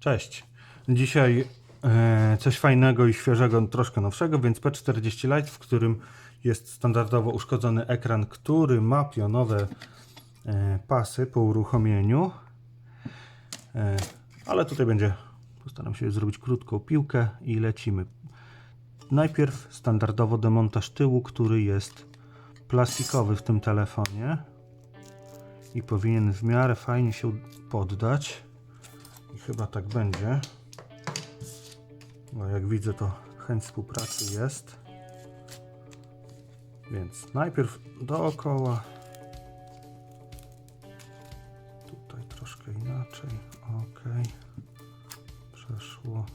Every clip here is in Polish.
Cześć. Dzisiaj e, coś fajnego i świeżego, troszkę nowszego, więc P40 Lite, w którym jest standardowo uszkodzony ekran, który ma pionowe e, pasy po uruchomieniu. E, ale tutaj będzie, postaram się zrobić krótką piłkę i lecimy. Najpierw standardowo demontaż tyłu, który jest plastikowy w tym telefonie i powinien w miarę fajnie się poddać. I chyba tak będzie. Bo jak widzę, to chęć współpracy jest. Więc najpierw dookoła. Tutaj troszkę inaczej. Ok. Przeszło.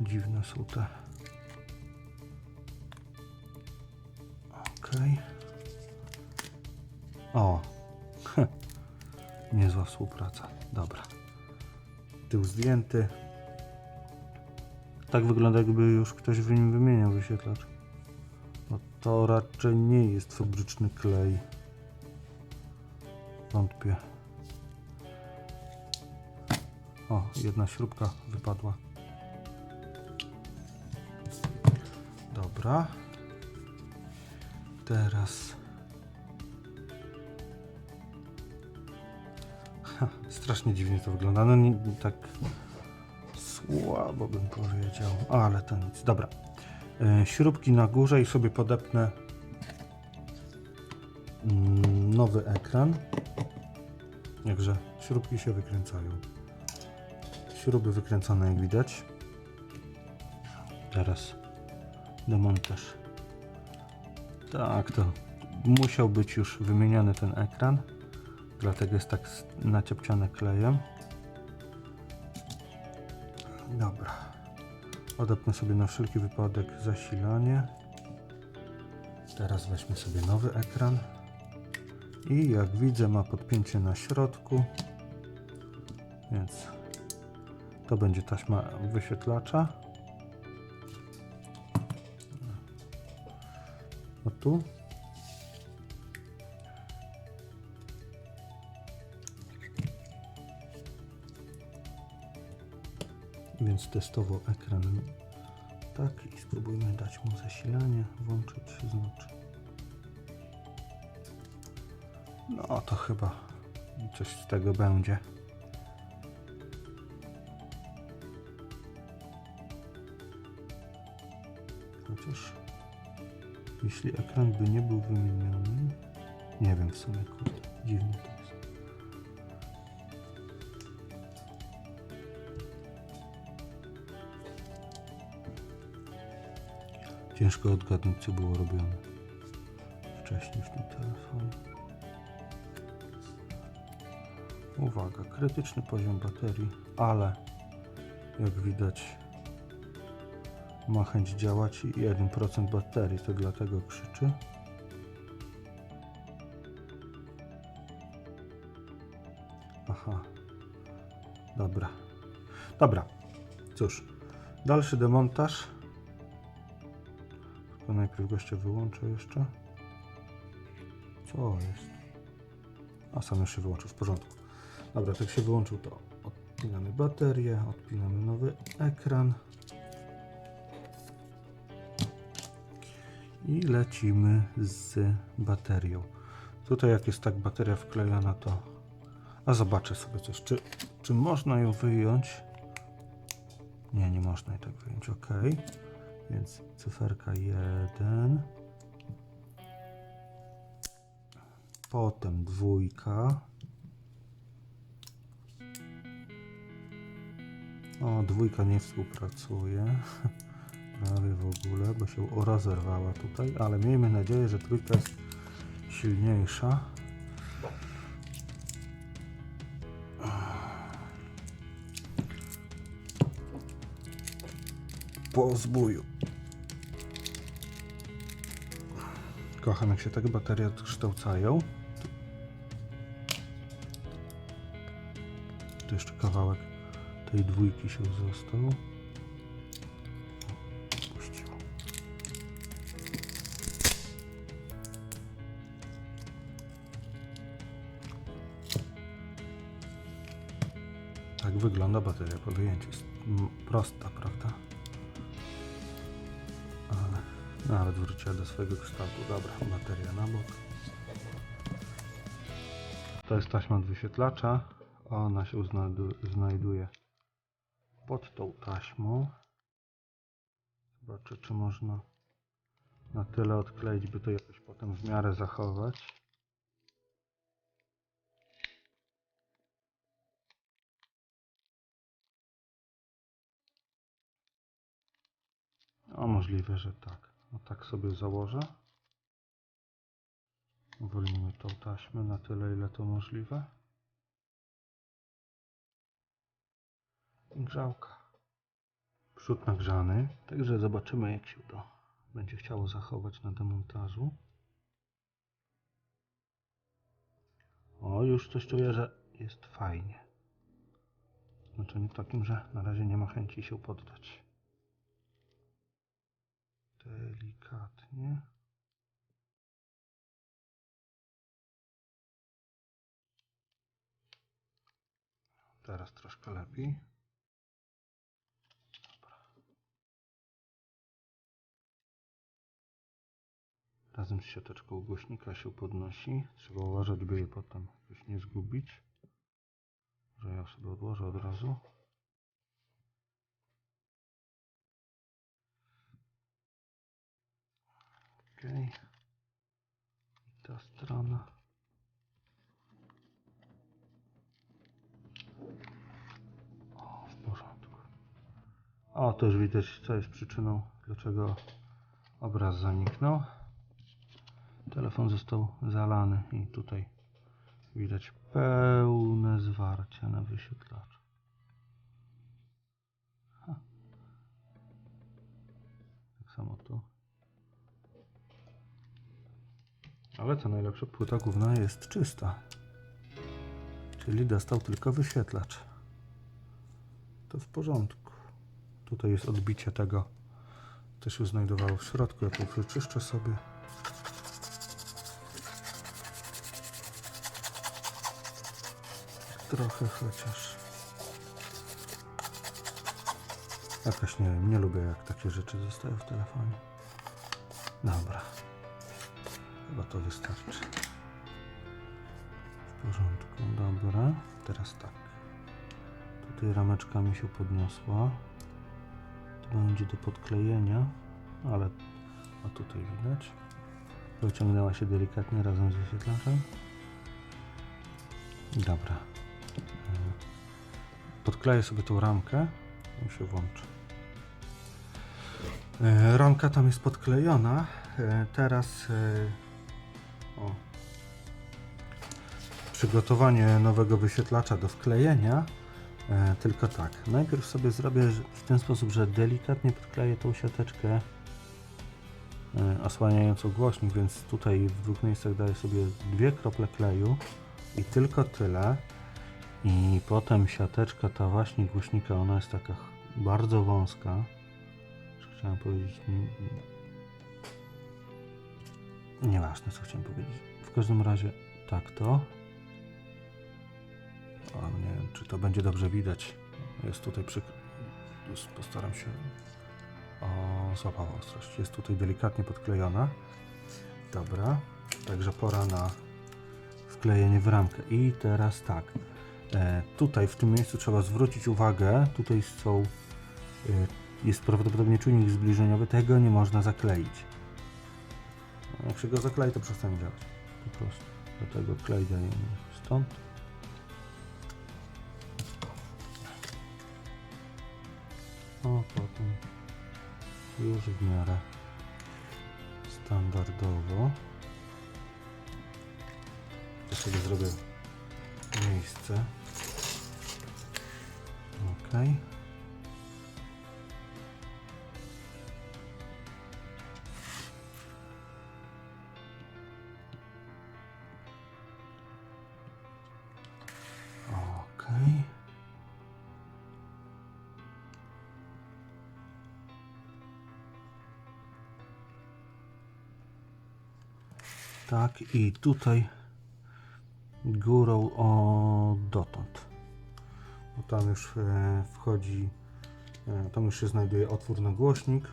Dziwne są te. Okej. O. Niezła współpraca. Dobra. Tył zdjęty. Tak wygląda jakby już ktoś w nim wymieniał wyświetlacz. No to raczej nie jest fabryczny klej. Wątpię. O, jedna śrubka wypadła. Dobra. Teraz. Ha, strasznie dziwnie to wygląda. No nie, tak słabo bym powiedział, ale to nic. Dobra. E, śrubki na górze i sobie podepnę mm, nowy ekran. Jakże śrubki się wykręcają. Śruby wykręcone jak widać. Teraz demontaż. Tak, to musiał być już wymieniony ten ekran, dlatego jest tak naciepciony klejem. Dobra. Odepnę sobie na wszelki wypadek zasilanie. Teraz weźmy sobie nowy ekran. I jak widzę ma podpięcie na środku. Więc to będzie taśma wyświetlacza. Tu. Więc testowo ekran tak i spróbujmy dać mu zasilanie, włączyć, znaczy. No to chyba coś z tego będzie. Chociaż jeśli ekran by nie był wymieniony, nie wiem w sumie, kurde, dziwne to jest. Ciężko odgadnąć, co było robione wcześniej w tym telefonie. Uwaga, krytyczny poziom baterii, ale jak widać ma chęć działać i 1% baterii, to dlatego krzyczy. Aha, dobra. Dobra, cóż, dalszy demontaż. Tylko najpierw gościa wyłączę jeszcze. Co jest? A sam już się wyłączył, w porządku. Dobra, tak się wyłączył, to odpinamy baterię, odpinamy nowy ekran. I lecimy z baterią. Tutaj jak jest tak bateria wklejona, to... A zobaczę sobie coś, czy, czy można ją wyjąć. Nie, nie można jej tak wyjąć, ok. Więc cyferka 1. Potem dwójka. O, dwójka nie współpracuje. Prawie w ogóle, bo się rozerwała tutaj, ale miejmy nadzieję, że trójka jest silniejsza. Po zbóju. Kocham, jak się tak baterie odkształcają. Tu jeszcze kawałek tej dwójki się został. Tak wygląda bateria po wyjęciu. Jest prosta, prawda? Ale nawet wróciła do swojego kształtu. Dobra, bateria na bok. To jest taśma od wyświetlacza. Ona się znajdu- znajduje pod tą taśmą. Zobaczę, czy można na tyle odkleić, by to jakoś potem w miarę zachować. O, możliwe, że tak. No tak sobie założę. Uwolnimy tą taśmę na tyle, ile to możliwe. Grzałka. Przód nagrzany, także zobaczymy jak się to będzie chciało zachować na demontażu. O, już coś czuję, że jest fajnie. Znaczeniu takim, że na razie nie ma chęci się poddać. Delikatnie. Teraz troszkę lepiej. Razem z siateczką głośnika się podnosi. Trzeba uważać, by je potem już nie zgubić. Że ja sobie odłożę od razu. Ok. Ta strona. O, w porządku. O, to już widać, co jest przyczyną, dlaczego obraz zaniknął. Telefon został zalany i tutaj widać pełne zwarcie na wyświetlaczu. Ale co najlepsze, płyta główna jest czysta. Czyli dostał tylko wyświetlacz. To w porządku. Tutaj jest odbicie tego, co się znajdowało w środku. Ja to przeczyszczę sobie. Trochę chociaż. Jakoś nie wiem, nie lubię jak takie rzeczy zostają w telefonie. Dobra. Chyba to wystarczy. W porządku, dobra. Teraz tak. Tutaj rameczka mi się podniosła. To będzie do podklejenia, ale a tutaj widać. Wyciągnęła się delikatnie razem z wyświetlaczem. Dobra. Podkleję sobie tą ramkę i się włączy. E, Ramka tam jest podklejona. E, Teraz e, o, przygotowanie nowego wyświetlacza do wklejenia. E, Tylko tak, najpierw sobie zrobię w ten sposób, że delikatnie podkleję tą siateczkę e, osłaniającą głośnik, więc tutaj w dwóch miejscach daję sobie dwie krople kleju i tylko tyle. I potem siateczka ta właśnie głośnika, ona jest taka bardzo wąska. Chciałem powiedzieć. Nie- nieważne co chciałem powiedzieć. W każdym razie tak to. O, nie wiem, czy to będzie dobrze widać. Jest tutaj przy. Postaram się. O, złapał ostrość. Jest tutaj delikatnie podklejona. Dobra. Także pora na wklejenie w ramkę. I teraz tak. E, tutaj w tym miejscu trzeba zwrócić uwagę. Tutaj są. E, jest prawdopodobnie czujnik zbliżeniowy. Tego nie można zakleić. Jak się go zaklei, to przestanie działać. Po prostu. Dlatego klej dajemy stąd. O, potem już w miarę standardowo. Ja sobie zrobię miejsce. Ok. Ok. Tak, i tutaj górą o dotąd. bo tam już e, wchodzi, e, tam już się znajduje otwór na głośnik,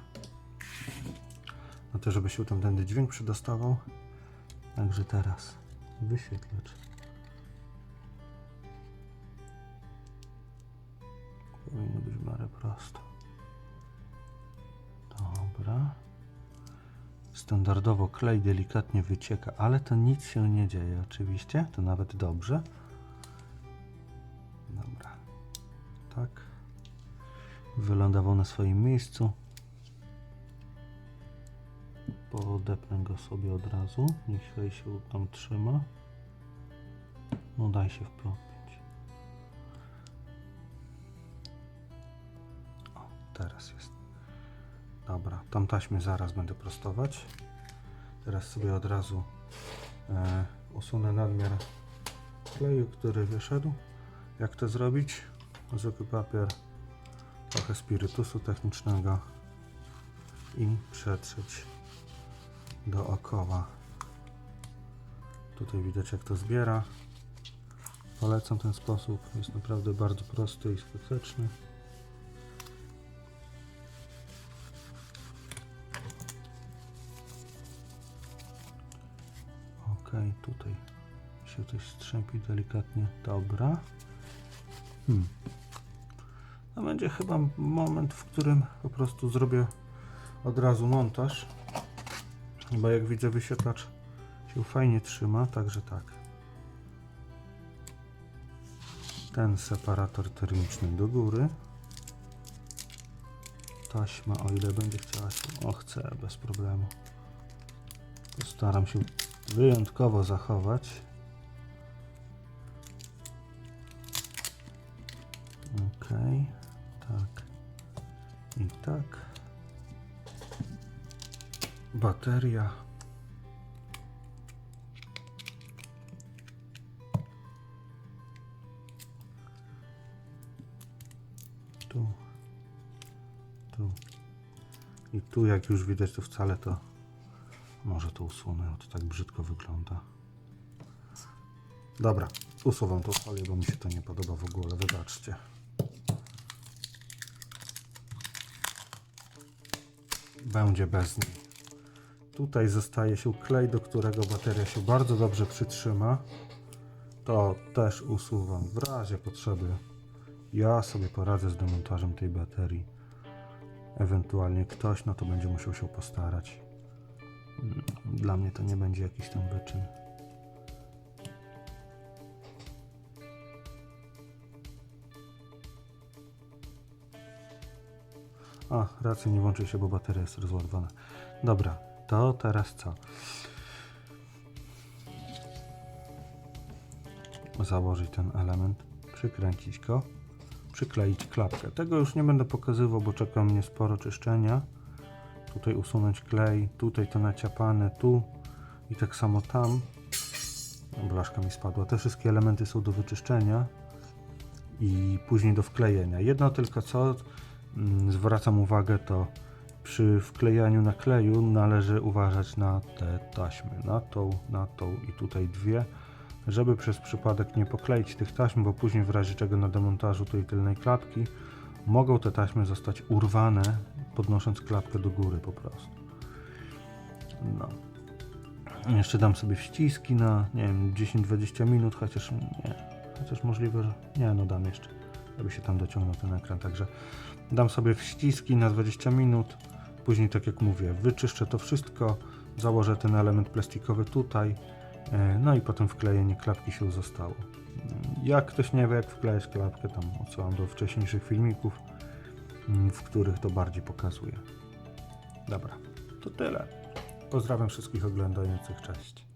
na to, żeby się tamtędy dźwięk przedostawał. Także teraz wyświetlacz. Powinno być w miarę prosto. Standardowo klej delikatnie wycieka, ale to nic się nie dzieje oczywiście, to nawet dobrze. Dobra. Tak. Wylądował na swoim miejscu. Podepnę go sobie od razu. Niech się tam trzyma. No daj się wpiąć. O, teraz jest. Dobra, tam taśmy zaraz będę prostować. Teraz sobie od razu e, usunę nadmiar kleju, który wyszedł. Jak to zrobić? Zwykły papier, trochę spirytusu technicznego i przetrzeć dookoła. Tutaj widać jak to zbiera. Polecam ten sposób, jest naprawdę bardzo prosty i skuteczny. Tutaj się coś strzępi delikatnie. Dobra. Hmm. To będzie chyba moment, w którym po prostu zrobię od razu montaż. Bo jak widzę wyświetlacz się fajnie trzyma, także tak. Ten separator termiczny do góry. Taśma, o ile będzie chciała się... O, chcę, bez problemu. Postaram się wyjątkowo zachować. Ok, tak i tak. Bateria. Tu, tu i tu, jak już widać, to wcale to może to usunę, to tak brzydko wygląda. Dobra, usuwam tą folię, bo mi się to nie podoba w ogóle, wybaczcie. Będzie bez niej. Tutaj zostaje się klej, do którego bateria się bardzo dobrze przytrzyma. To też usuwam w razie potrzeby. Ja sobie poradzę z demontażem tej baterii. Ewentualnie ktoś, no to będzie musiał się postarać. Dla mnie to nie będzie jakiś tam wyczyn. A, raczej nie włączy się, bo bateria jest rozładowana. Dobra, to teraz co? Założyć ten element, przykręcić go, przykleić klapkę. Tego już nie będę pokazywał, bo czeka mnie sporo czyszczenia tutaj usunąć klej, tutaj to naciapane, tu i tak samo tam. Blaszka mi spadła. Te wszystkie elementy są do wyczyszczenia i później do wklejenia. Jedno tylko co mm, zwracam uwagę to przy wklejaniu na kleju należy uważać na te taśmy, na tą, na tą i tutaj dwie, żeby przez przypadek nie pokleić tych taśm, bo później w razie czego na demontażu tej tylnej klapki mogą te taśmy zostać urwane, podnosząc klapkę do góry po prostu. No. Jeszcze dam sobie wściski na, nie wiem, 10-20 minut, chociaż nie, chociaż możliwe, że nie, no dam jeszcze, żeby się tam dociągnął ten ekran, także dam sobie wściski na 20 minut, później tak jak mówię, wyczyszczę to wszystko, założę ten element plastikowy tutaj, e, no i potem wklejenie klapki się zostało. Jak ktoś nie wie, jak wklejać klapkę, tam odsyłam do wcześniejszych filmików, mm, w których to bardziej pokazuję. Dobra, to tyle. Pozdrawiam wszystkich oglądających, cześć.